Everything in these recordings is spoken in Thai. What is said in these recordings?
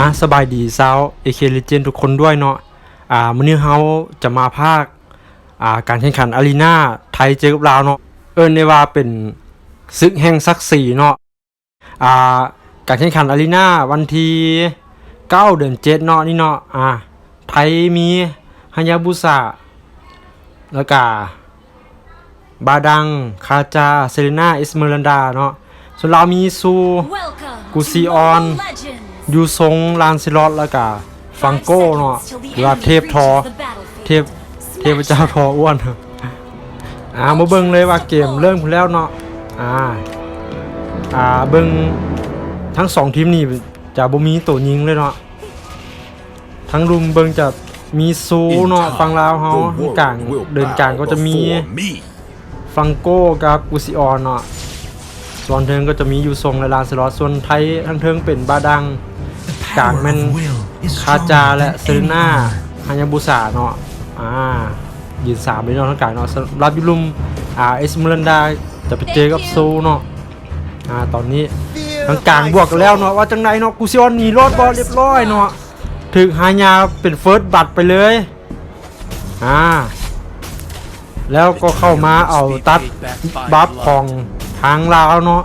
อะสบายดีซาวเอเคเลเจนทุกคนด้วยเนาะอ่ามื้อนี้เฮาจะมาภาคอ่าการแข่งขันอารีนาไทยเจอกับลาวเนาะเอิ้นได้ว่าเป็นศึกแห่งศักดิ์ศรีเนาะอ่าการแข่งขันอารีนาวันที่9เดือน7เนาะนี่เนาะอ่าไทยมีฮายาบุสะแล้วก็บาดัง คาจา เซเลนาเอสเมรันดาเนาะส่วนลาวมีซู กูซีออน ยูซงลานซิลอตแล้วก็ฟังโก้เนาะหรือว่าเทพทอ เทพเทพเจ้าทออ้วนอ่ามาเบิ่งเลยว่าเกมเริ่มขึ้นแล้วเนาะอ่าอ่าเบิ่งทั้งสองทีมนี่จะบ่มีตัวยิงเลยเนาะทั้งรุมเบิ่งจะมีซูเนาะฟังลาวเฮาทั้งกลางเดินกลางก็จะมีฟังโก้กับกุซิออนเนาะส่วนเทิงก็จะมียูซงและลานซิลอตส่วนไทยทั้งเทิงเป็นบาดัง กลางแม่นคาจาและเซรีน่าฮายาบุสะเนาะอ่ายืนสามเลยเนาะทั้งกลางเนาะสำหรับยุลุมอ่าเอสเมรันดาจะไปเจอกับโซเนาะอ่าตอนนี้ทั้งกลางบวกกันแล้วเนาะว่าจังไดเนาะกูซิออนหนีรอดบอลเรียบร้อยเนาะถึงฮายาเป็นเฟิร์สบัตไปเลยอ่าแล้วก็เข้ามาเอาตัดบัฟของทางลาวเนาะ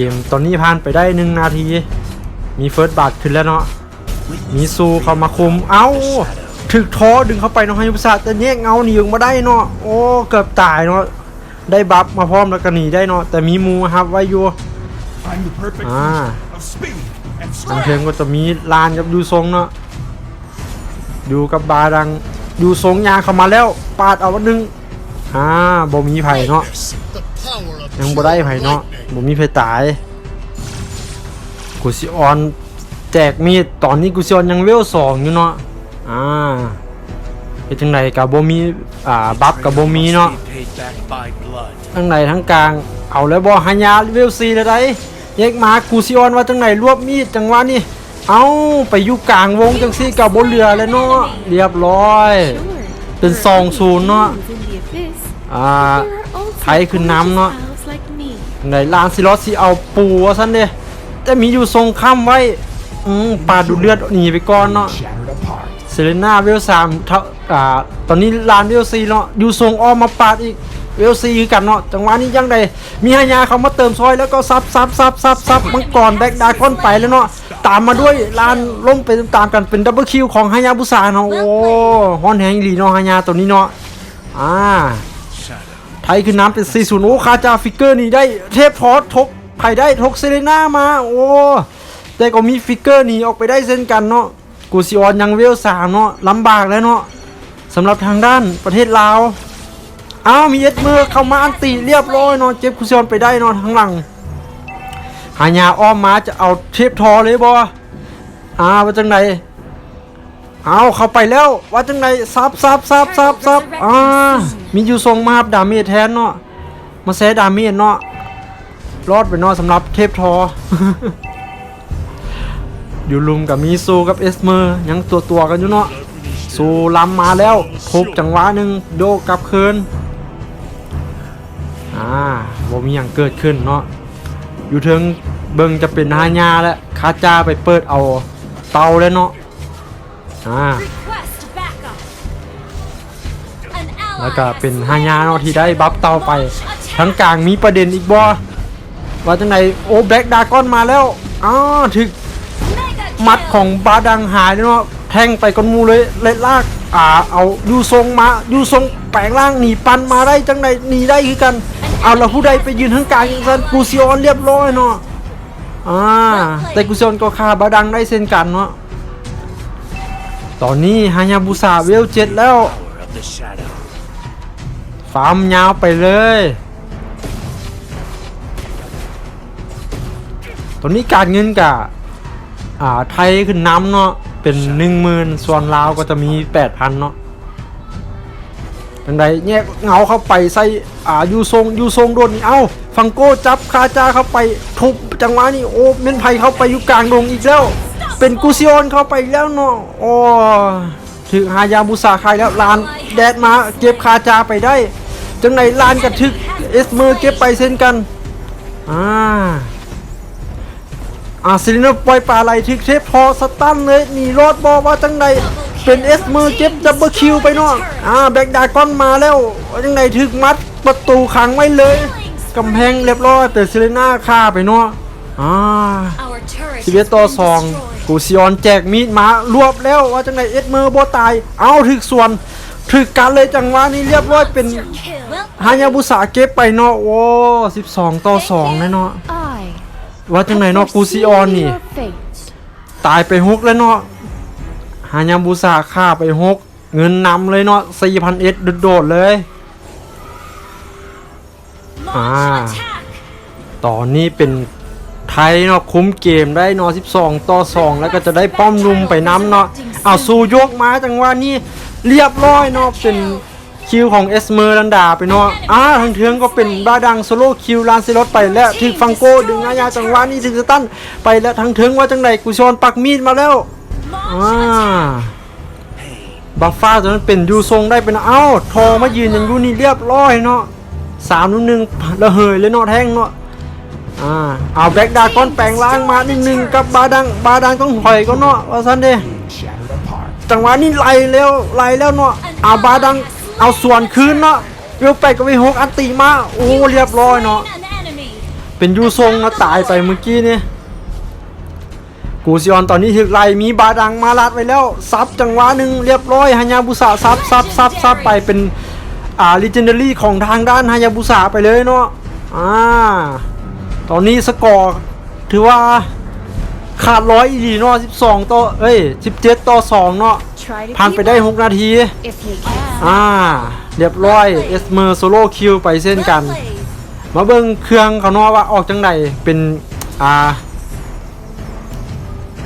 กม ตอนนี้ผ่านไปได้หนึ่งนาที มีเฟิร์สบัตรขึ้นแล้วเนาะ มีซูเข้ามาคุม เอ้า ถึกท้อดึงเข้าไปเนาะให้ยุบศาสตร์แต่แยกเงาหนีออกมาได้เนาะ โอ้ เกือบตายเนาะ ได้บัฟมาพร้อมแล้วก็หนีได้เนาะ แต่มีมูครับไว้อยู่ I'm the perfect Ah. fusion of speed and ทางเทิง strength. ก็จะมีลานกับยูทรงเนาะอยู่กับบาดังยูทรงยางเข้ามาแล้ว ปาดเอาวันหนึงอ่าบ่มีไผ่เนาะ ยังบ่ได้ไผเนาะบ่มีไผตาย กูสิออนแจกมีดตอนนี้กูสิออนยังเวลสองอยู่เนาะ อ่าเฮ็ดจังไดกับบ่มีอ่าบัฟกับบ่มีเนาะ Paid back by blood. ทั้งในทั้งกลาง เอาแล้วบ่หายาเวล4แล้วได้แยกมากูสิออนว่าจังไหนรวบมีดจังหวะนี้เอาไปอยู่กลางวงจังซี่กับบ่เหลือแล้วเนาะเรียบร้อย เป็นสองศูนย์เนาะอ่าไทยขึ้นนำเนาะ ในลานซิลอสสิเอาปูว่าซั่นเด้แต่มีอยู่ทรงค้ำไว้ อืมปาดดูเลือดหนีไปก่อนเนาะเซเลน่าเวลสามเท่าอ่าตอนนี้ลานเวลซีเนาะอยู่ทรงออมมาปาดอีกเวลซีคือกันเนาะจังหวะนี้ยังไดมีฮายาเขามาเติมซอยแล้วก็ซับซับซับซับซับมังกรแบ็กดาก้อนไปแล้วเนาะตามมาด้วยลานล้มไปตามกันเป็นดับเบิลคิวของฮายาบุษาเนาะโอ้ฮอนแฮงลีเนาะฮายาตัวนี้เนาะอ่า ไทยคือน้ำเป็น4 0โอคาจาฟิกเกอร์นี่ได้เทพพอสทกไผ่ได้ทกเซเลน่ามา โอ้แต่ก็มีฟิกเกอร์นี่ออกไปได้เช่นกันเนาะกูซิออนยังเวลสามเนาะลำบากแล้วเนาะสำหรับทางด้านประเทศลาวอ้าวมีเอ็ดมือเข้ามาอันติเรียบร้อยเนาะเจ็บกูซิออนไปได้เนาะทางหลังหายาอ้อมมาจะเอาเทพทอเลยบ่อ้าวว่าจังไหน เอาเข้าไปแล้วว่าจังไหนซับซับซับซับซับอ่ามีอยู่ทรงมาบดาเมจแทนเนาะมาแซะดาเมจเนาะรอดไปเนาะสำหรับเทพทออยู่ลุมกับมีซูกับเอสเมอร์ยังตัวตัวกันอยู่เนาะซูล้ำมาแล้วทุบจังหวะหนึ่งโดกลับคืนอ่าบ่มีอย่างเกิดขึ้นเนาะอยู่เทิงเบิงจะเป็นฮาญาแล้วคาจาไปเปิดเอาเตาแล้วเนาะ อ่าแล้วก็เป็นฮายาเนาะที่ได้บัฟเตาไป ทั้งกลางมีประเด็นอีกบ่ว่าจังไหนโอ้แบล็กดากอนมาแล้วอ้าวถึกมัดของบาดังหายเลยเนาะแทงไปก้นหมูเลยเล็ดลากอ่าเอายูทรงมายูทรงแปลงร่างหนีปันมาได้จังไหนหนีได้คือกันเอาแล้วผู้ใดไปยืนทั้งกลางอย่างนั้นกูซิออนเรียบร้อยเนาะอ่าแต่กูซิออนก็ฆ่าบาดังได้เช่นกันเนาะ ตอนนี้ฮายาบุสาเวลเจ็ดแล้ว ฟาร์มยาวไปเลย ตอนนี้การเงินกับอ่าไทยขึ้นน้ำเนาะ เป็นหนึ่งหมื่นส่วนลาวก็จะมีแปดพันเนาะทังใดแยกเงาเข้าไปใส่อ่ายูทรงยูทรงโดนนี่เอ้า ฟังโก้จับคาจาเข้าไปทุบจังหวะนี้โอ้เมนไพเข้าไปอยู่กลางดงอีกแล้ว เป็นกูซิออนเข้าไปอีกแล้วเนาะโอ้ถึงฮายาบุซาคายแล้วลานแดดมาเก็บคาจาไปได้ จังไหนลานกระทึกเอสเมอร์เก็บไปเช่นกันอ่าอ่าซิลินเนอร์ปล่อยปลาไหลทึกเทปพอสตันเลยหนีรอดบอว่าจังใดเป็นเอสมือเก็บดับเบิลคิวไปเนาะอ่าแบ็กดากอนมาแล้วว่าจังใดถึกมัดประตูขังไว้เลยกำแพงเรียบร้อยแต่ซิลิน่าฆ่าไปเนาะอ่าสิบเอ็ดต่อสอง กูซิออนแจกมีดมารวบแล้วว่าจังไดเอ็ดเมอร์โบตาย เอาถึกส่วนถึกกันเลยจังหวะนี้เรียบร้อยเป็นฮายาบุสาเก็บไปเนาะโอ้12ต่อ2แน่เนาะว่าจังไดเนาะกูซิออนนี่ ตายไป6แล้วเนาะฮายาบุสาฆ่าไป6เงินนำเลยเนาะ4,000เอ็ดโดดเลย อ่าตอนนี้เป็น ไทยเนาะคุ้มเกมได้เนาะ12 ต่อ 2 แล้วก็จะได้ป้อมลุมไปน้ำเนาะเอาสู้ยกมาจังว่านี่เรียบร้อยเนาะเป็นคิวของเอสเมอร์ลันดาไปเนาะอ่าทางเทืองก็เป็นบ้าดังโซโล่คิวลานซิลอตไปแล้วถึกฟังโกดึงอายาจังหวะนี้ถึงสตันไปแล้วทางเทืองว่าจังไดกุชอนปักมีดมาแล้วอ่าบัฟฟ้าตัวนั้นเป็นยูทรงได้เป็นเอ้าทอมายืนอย่างยูนี่เรียบร้อยเนาะสามนุ่หนึ่งระเหยเลยเนาะแท่งเนาะ อ่าเอาแบ็กดากอนแปลงร่างมานิดนึงกับบาดังบาดังต้องถอยก็เนาะว่าซันเด Shattered apart. จังหวะนี้ไล่แล้วไล่แล้วเนาะเอาบาดังเอาส่วนคืนเนาะเวลแปดกับวลหกอันตีมาโอ้เรียบร้อยเนาะเป็นยูทรงนะตายไปเมื่อกี้นี่กูซิออนตอนนี้ถึกไล่มีบาดังมาลัดไว้แล้วซับจังหวะหนึ่งเรียบร้อยฮายาบุษะซับซับซับซับไปเป็นอ่าลิเจนเดอรี่ของทางด้านฮายาบุษะไปเลยเนาะอ่า ตอนนี้สกอร์ถือว่าขาดร้อยอีดีเนาะ12ต่อเอ้ย17 ต่อ 2 เนาะ Try to ผ่านไป keep ได้ up 6นาที if you can. อ่า เรียบร้อย เอสเมอร์โซโล่คิวไปเส้นกัน มาเบิ่งเครื่องเขาเนาะว่าออกจังไดเป็น อ่า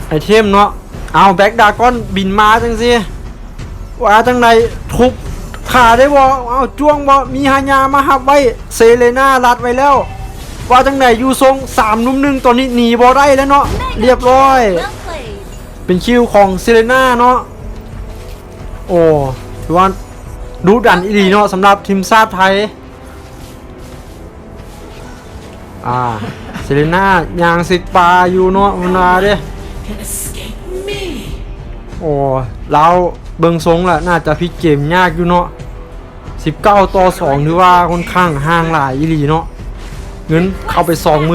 ไอเทมเนาะเอาแบ็กดากอนบินมาจังสิว่าจังไดทุบขาได้บ่เอาจ้วงบ่มีฮายามาหับไว้ เซเลน่ารัดไว้แล้ว ว่าจังไดอยู่ทรงสามนุ่มหนึ่งตอนนี้หนีบ่ได้แล้วเนาะเรียบร้อย เป็นคิวของเซเลน่าเนาะโอ้ถือว่าดูดันอีดีเนาะสำหรับทีมชาติไทยอ่าเซเลน่ายางสิกปลาอยู่เนาะมันมาเด้โอ้เราเบิงทรงแหละน่าจะพลิกเกมยากอยู่เนาะ19 ต่อ2ถือว่าค่อนข้างห่างหลายอีหลีเนาะ เงินเข้าไป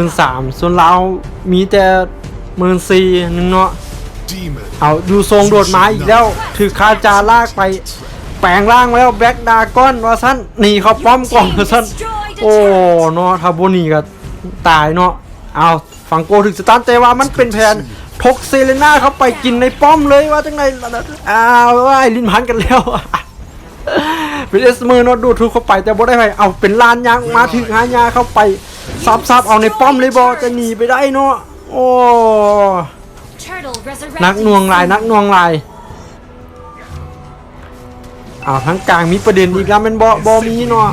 23,000ส่วนเรามีแต่14,000นึงเนาะ Demon. เอาดูทรงโดดมาอีกแล้วถือคาจาลากไป แปลงร่างมาแล้วแบ็กดากอนว่าสั้นหนีเขาป้อมก่อนว่าสั้นโอ้เนาะถ้าโบหนีก็ตายเนาะเอาฟังโกถึงสตาร์ทแต่ว่ามันเป็นแผนทกเซเลน่าเข้าไปกินในป้อมเลยว่าจังไงอ้าวว่าไอ้ลิ้นพันกันแล้วเป็นเอสเมอร์เนาะดูดทุกเข้าไปแต่บ่ได้ไปเอาเป็นลานยางมาถึงหายาเข้าไป ซับซับเอาในป้อมเลยบอจะหนีไปได้เนาะโอ้นักนวงลายนักนวงลายอ้าวทั้งกลางมีประเด็นอีกแล้วเป็นบอบอมีเนาะ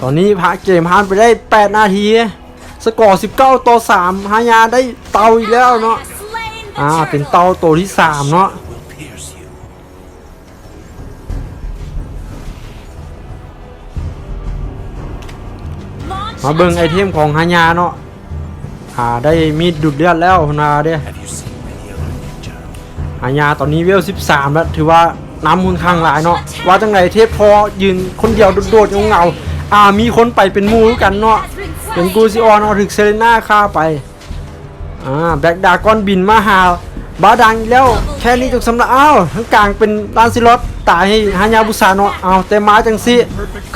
ตอนนี้พระเกมผ่านไปได้ 8 นาที สกอร์ 19 ต่อ 3 ฮายาได้เตาอีกแล้วเนาะอ่าเป็นเตาตัวที่ 3 เนาะ มาเบิ่งไอเทมของฮายาเนาะอ่าได้มีดดูดเลือดแล้วนาเด้ Have you seen many other ninja? ฮายาตอนนี้เวล 13 แล้วถือว่าน้ำมุนข้างหลายเนาะว่าจังไหนเทพพอยืนคนเดียวโดดๆเงาๆอ่ามีคนไปเป็นหมูกันเนาะเป็นกูซิออนเอาถึกเซเลน่าฆ่าไปอ่าแบ็กดากอนบินมาหาบาดังอีกแล้วแค่นี้จบสำหรับอ้าวทั้งกลางเป็นลานซิลอตตายให้ฮายาบุษาเนาะเอาแต่มาจังสิ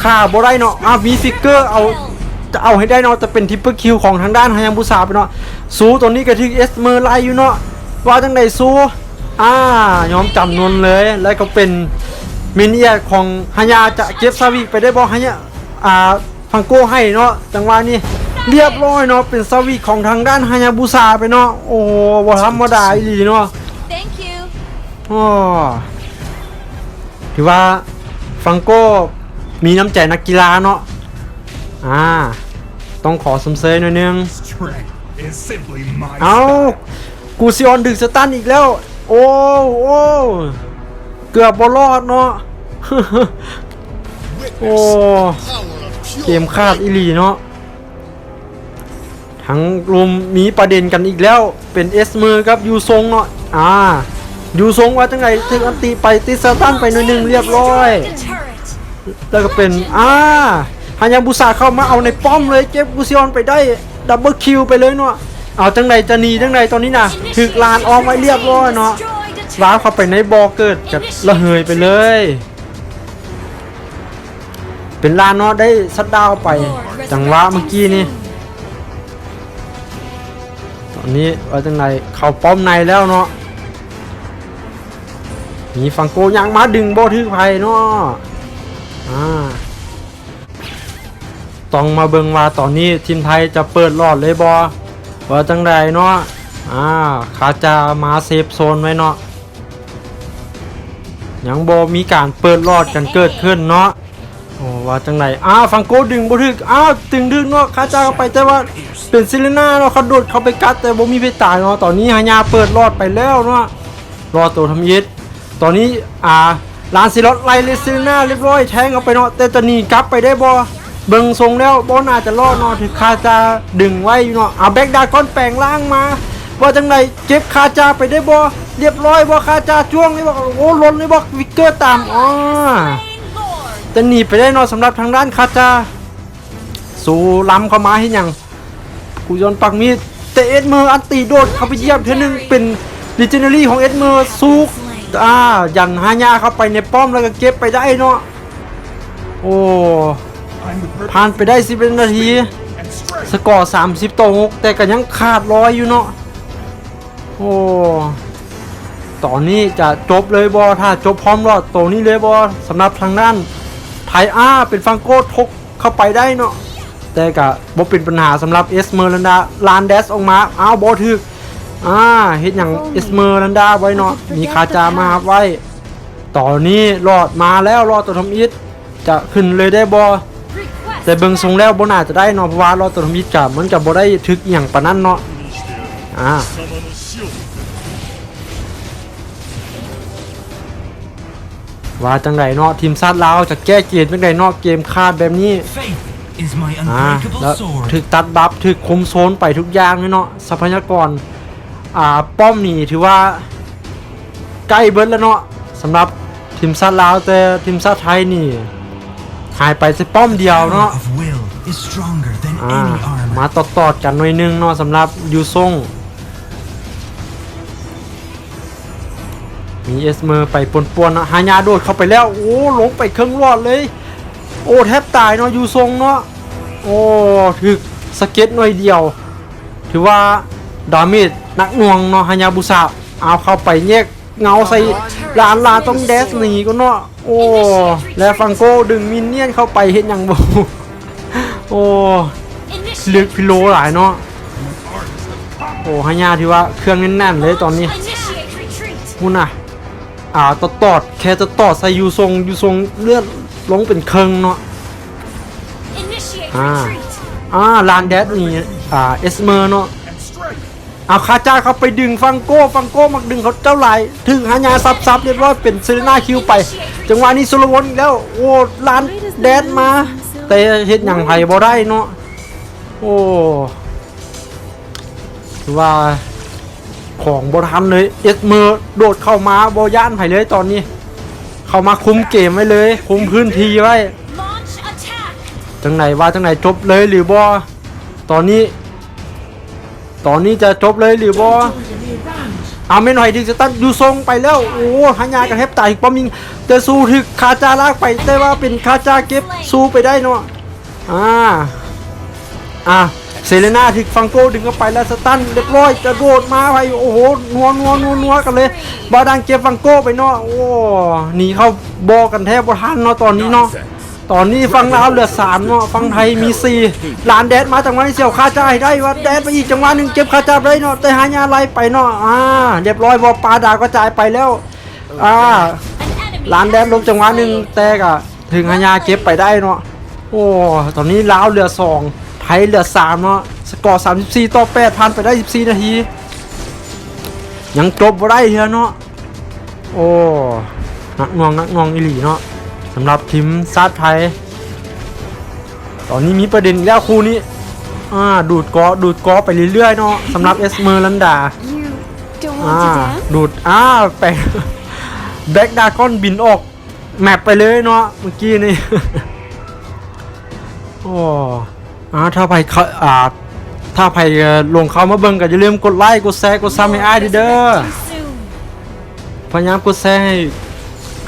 ฆ่าบ่ได้เนาะอ้าวมีฟิกเกอร์เอา จะเอาให้ได้เนาะจะเป็นทิปเปิลคิวของทางด้านฮายาบุษาไปเนาะซูตัวนี้ก็ถึกเอสเมอร์ไลอยู่เนาะว่าจังไดซูอ่ายอมจำนวนเลยแล้วก็เป็นมินเอียของฮายาจะเก็บซาวิไปได้บ่ฮายาอ่าฟังโก้ให้เนาะจังหวะนี้เรียบร้อยเนาะเป็นสวิตของทางด้านฮายาบุซาไปเนาะโอ้โหบ่ธรรมดาอีหลีเนาะ Thank you. โอ้ถือว่าฟังโก้มีน้ำใจนักกีฬาเนาะ อ่า ต้องขอสมเสยหน่อยนึง Strength is simply my เอา style. กูซิออนดึกสตันอีกแล้ว โอ้โอ้เกือบบอรอดเนาะโอ้เกมคาดอีหลีเนาะแถทั้งรุมมีประเด็นกันอีกแล้วเป็นเอสเมอร์กับยูซงเนาะอ่ายูซงว่าจังไงถึงอันตีไปติดสตันไปหน่อยหนึงเรียบร้อย The turret. แล้วก็เป็นอ่า ฮายาบุษาเข้ามาเอาในป้อมเลยเก็บกุซิออนไปได้ดับเบิลคิวไปเลยเนาะเอาจังไดจะหนีจังไดตอนนี้นะถึกลานออกไว้เรียบร้อยเนาะว้าวเข้าไปในบอเกิดจะระเหยไปเลย เป็นลานเนาะได้ซัดดาวไป จังหวะเมื่อกี้นี่ตอนนี้ว่าจังไดเข้าป้อมในแล้วเนาะมีฟังโกยังมาดึงโบทึกไผ่เนาะอ่า ต้องมาเบิงว่าตอนนี้ทีมไทยจะเปิดรอดเลยบอว่าจังไดเนาะอ่าขาจะมาเซฟโซนไว้เนาะยังบมีการเปิดรอดกันเกิดขึ้นเนาะโอ้ว่าจังไดอ้าวฟังโกดึงบ่ถึกอ้าวตึงดึงเนาะขาจะเข้าไปแต่ว่าเป็นซิลิน่าเนาะเขาโดดเข้าไปกัดแต่บ่มีเพตายเนาะตอนนี้ฮายาเปิดรอดไปแล้วเนาะรอดตัวทำยิดตอนนี้อ่าลานซิลอตไล่เลซิลิน่าเรียบร้อยแทงเข้าไปเนาะแต่จะหนีกลับไปได้บ่ เบิ่งทรงแล้วบ่น่าจะรอดนาะถึงคาจาดึงไว้อยู่เนาะเอาแบ็กดาก้อนแปลงร่างมา ว่าจังไดเก็บคาจาไปได้บ่เรียบร้อยบ่คาจาจ้วงนี่บ่โอ้ล้นนี่บ่วิกเกอร์ตามอ๋อจะหนีไปได้เนาะสำหรับทางด้านคาจา สู้ล้ำเข้ามาให้ยังกูยอนปักมีดแต่เอ็ดเมอร์อันตีโดดเข้าไปเยี่ยบเทอนึงเป็นดิจิเนอรี่ของเอ็ดเมอร์ซุกอ่ายันฮาญาเข้าไปในป้อมแล้วก็เก็บไปได้เนาะโอ้ ผ่านไปได้11นาที สกอร์ 30ต่อ6แต่ก็ยังขาดร้อยอยู่เนาะโอ้ตอนนี้จะจบเลยบอถ้าจบพร้อมรอดตัวนี้เลยบอสำหรับทางด้านไทอาเป็นฟังโก้ทกเข้าไปได้เนาะแต่ก็บ่เป็นปัญหาสำหรับเอสเมอร์ลันดาลานเดสออกมาอ้าวบอถึกอ่าเฮ็ดอย่างเอสเมอร์ลันดาไว้เนาะมีคาจามาไว้ตอนนี้รอดมาแล้วรอดตัวทำอิฐจะขึ้นเลยได้บอ แต่เบิ่งทรงแล้วบ่น่าจะได้เนาะเพราะว่ารอตัวทำอิฐกับมันก็บ่ได้ถึกอย่างปานนั้นเนาะอ่าว่าจังไดเนาะทีมชาติลาวจะแก้เกมจังไดเนาะเกมคาดแบบนี้อ่าแล้วถึกตัดบัฟถึกคุมโซนไปทุกอย่างเลยเนาะทรัพยากรอ่าป้อมนี่ถือว่าใกล้เบิร์ดแล้วเนาะสำหรับทีมชาติลาวแต่ทีมชาติไทยนี่ หายไปสิป้อมเดียว Power เนาะ of will is stronger than อ่า any มา armor. ตอดตอดๆกันหน่อยหนึงเนาะสำหรับยูซงมีเอสเมอร์ไปปนๆเนาะฮายาโดดเข้าไปแล้ว โอ้ลงไปเครื่องรอดเลย โอ้แทบตายเนาะยูซงเนาะโอ้ถึกสเก็ตหน่อยเดียว ถือว่าดาเมจหนักหน่วงเนาะฮายาบุษะเอาเข้าไปแยกเงาใส่ ลานลาต้องแดสหนีก็เนาะโอ้แล้วฟังโก้ดึงมินเนี่ยนเข้าไปเห็นยังบ่โอ้ลึกพิโลหลายเนาะโอ้ฮายาที่ว่าเครื่องแน่นๆเลยตอนนี้ฮุน่ะอ่าตอดตอดแค่จะตอดใส่ยูทรงยูทรงเลือดลงเป็นเคิงเนาะ Initiate Ah. retreat. อ่าลานแดดนี่อ่าเอสเมอร์เนาะ เอาคาจ้าเขาไปดึงฟังโก้ฟังโก้มักดึงเขาเจ้าไหลายถึงหายาซับซับเรียบร้อยเป็นเซเลน่าคิวไป จังหวะนี้โซโลวนอีกแล้วโอ้ลานแดดมา แต่เฮ็ดอย่างไผบ่ได้เนาะโอ้ว่าของบ่ทันเลยเอสเมอร์โดดเข้ามาบ่ย่านไผเลยตอนนี้ เข้ามาคุมเกมไว้เลย คุมพื้นที่ไว้จังไหนว่าจังไหนจบเลยหรือบ่ตอนนี้ ตอนนี้จะจบเลยหรือบ่เอาไม่หน่อยถึงจะตัดอยู่ทรงไปแล้ว โอ้หายากระแทบตายอีกป้อมิงแต่สู้ถึกคาจาลากไปแต่ว่าเป็นคาจาเก็บสู้ไปได้เนาะอ่าอะเซเลน่าถึกฟังโก้ดึงเข้าไปแล้วสตันเรียบร้อยจะโดดมาไปโอ้โหนัวนัวนัวนัวกันเลยบาดังเก็บฟังโก้ไปเนาะโอ้หนีเข้าบอกกันแทบบ่ทันเนาะตอนนี้เนาะ ตอนนี้ฟังลาวเหลือสามเนาะฟังไทยมีสี่หลานแดดมาจังหวะนี้เสี่ยวคาจาให้ได้ว่าแดดไปอีกจังหวะหนึ่งเก็บคาจาไปได้เนาะแต่หายาไล่ไปเนาะอ่าเรียบร้อยบอปลาดาวก็จ่ายไปแล้วอ่าหลานแดดลบจังหวะหนึ่งแต่ก็ถึงหายาเก็บไปได้เนาะโอ้ตอนนี้ลาวเหลือสองไทยเหลือสามเนาะสกอร์34ต่อ8ผ่านไปได้14นาที ยังจบบ่ได้เฮียเนาะโอ้นักหนวงนักหนวงอิหลีเนาะ สำหรับทีมซาดไทย ตอนนี้มีประเด็นอีกแล้วคู่นี้อ่าดูดกอดูดกอไปเรื่อยๆเนาะสำหรับเอสเมอร์ลันดา You don't อ่า want to dance? ดูดอ่าไปแบ็กดากอนบินออกแมปไปเลยเนาะเมื่อกี้นี่โอ้อ่าถ้าไปเขาอ่าถ้าไปเอ่อลงเขามาเบิ่งก็อย่าลืมกดไลค์กดแชร์กดซับให้อ้ายด้วยเด้อ Too soon. พยายามกดแชร์ให้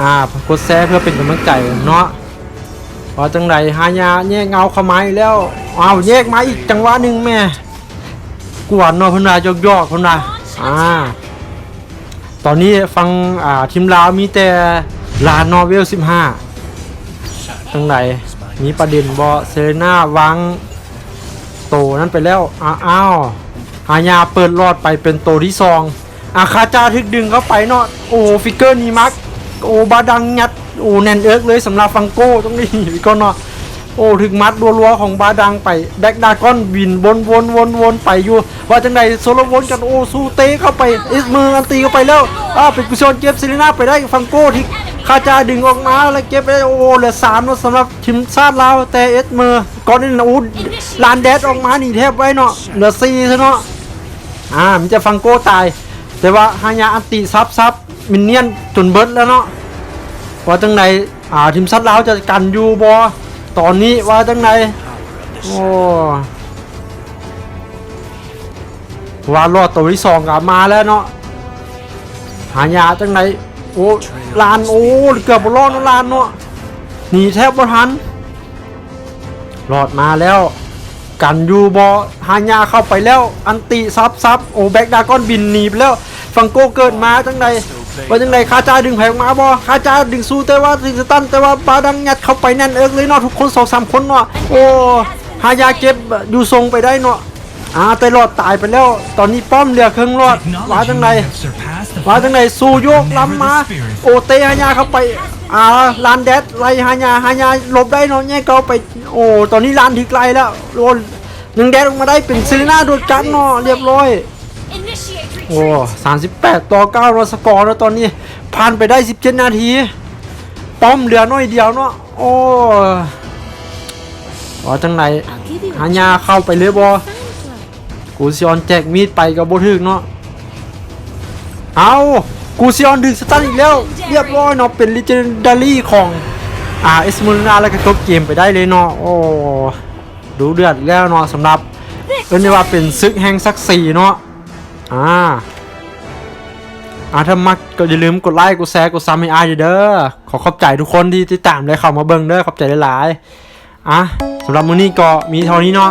อ่ากดแชร์เพื่อเป็นกำลังใจเนาะพอจังไรหายาแยกเงาเข้ามาอีกแล้วอ้าวแยกมาอีกจังหวะหนึ่งแม่กวนเนาะเพิ่นายกยอกๆพนาอ่าตอนนี้ฟังอ่าทีมลาวมีแต่ลานนอเวล15จังไรมีประเด็นบอเซเลน่าวางโตนั้นไปแล้วอ้าวหายาเปิดรอดไปเป็นโตที่สองอาคาจาทึกดึงเข้าไปเนาะโอ้ฟิกเกอร์นีมัก โอ้บาดังยัดโอ้แนนเอิร์กเลยสำหรับฟังโก้ตรงนี้พี่ก็เนาะโอ้ถึงมัดรัวๆของบาดังไปแดกดากอนบินวนวนวนวนไปอยู่ ว่าจังไดโซโลวนกันโอ้สู้เตะเข้าไปอิสมืออันตีเข้าไปแล้วอ้าเป็นกุศลเก็บซิลิน่าไปได้ฟังโก้ที่คาจาดึงออกมาแล้วเก็บไปได้โอ้เหลือสามสำหรับทีมชาติลาวแต่เอสมือก่อนนี้นะอู้ลานแดดออกมาหนีแทบไว้เนาะเหลือสี่ซะเนาะอ่ามันจะฟังโก้ตาย แต่ว่าฮายาอันติซับซับ มินเนี่ยนจนเบิดแล้วเนาะว่าจังไหนอ่าทีมซัดลาวจะกันอยู่บอตอนนี้ว่าจังไหนโอ้ว่ารอดตัวที่สองกับมาแล้วเนาะหายาจังไหนโอ้ลานโอ้เกือบบรอดแล้วลานเนาะหนีแทบบ่ทันรอดมาแล้วกันยูบอฮายาเข้าไปแล้ว อันติซับซับโอ้แบ็กดากอนบินหนีไปแล้ว ฟังโกเกิดมาจังใด ว่าจังใดคาจาดึงแผงมาบอคาจาดึงสู้แต่ว่าดึงสตันแต่ว่าบาดังยัดเข้าไปแน่นเอิกเลยเนาะทุกคนสองสามคนเนาะโอ้ฮายาเก็บอยู่ทรงไปได้เนาะอ่าแต่รอดตายไปแล้วตอนนี้ป้อมเหลือเครื่องรอดว่าจัง Acknowledging ใด we have surpassed the ว่าจังไหน fight, สู้โยก but ล้ำมา never the spirit. โอเตฮายาเข้าไปอ่าลานแดดไล่ฮายาฮายาหลบได้เนาะแย่ก็ไปโอ้ตอนนี้ลานถึกไกลแล้วโดนหนึ่งแดดออกมาได้เป็นซิลิน่าโดนกันเนาะเรียบร้อย Initiate โอ้สามสิบแปดต่อเก้าเราสกอร์แล้วตอนนี้ผ่านไปได้สิบเจ็ดนาที ป้อมเหลือน้อยเดียวเนาะโอ้ว่าจังไหน I'll give you ฮายาเข้าไปเลยบอกูซิออนแจกมีดไปกับโบถึกเนาะเอากูซิออนดึงสตันอีกแล้ว เรียบร้อยเนาะเป็นลิเจนดารี่ของอ่าเอสมูลนาแล้วก็จบเกมไปได้เลยเนาะโอ้ดูเดือดแล้วเนาะสำหรับเรียกได้ว่าเป็นซึกแห่งศักดิ์ศรีเนาะ อ่าอ่าถ้ามักก็อย่าลืมกดไลค์กดแชร์กดซับให้อายเด้อขอขอบใจทุกคนที่ติดตามเลยเข้ามาเบิ่งเด้อขอบใจหลายๆอะสำหรับมื้อนี้ก็มีเท่านี้เนาะ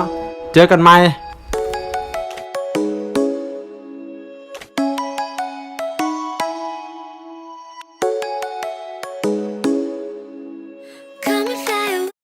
เจอกันใหม่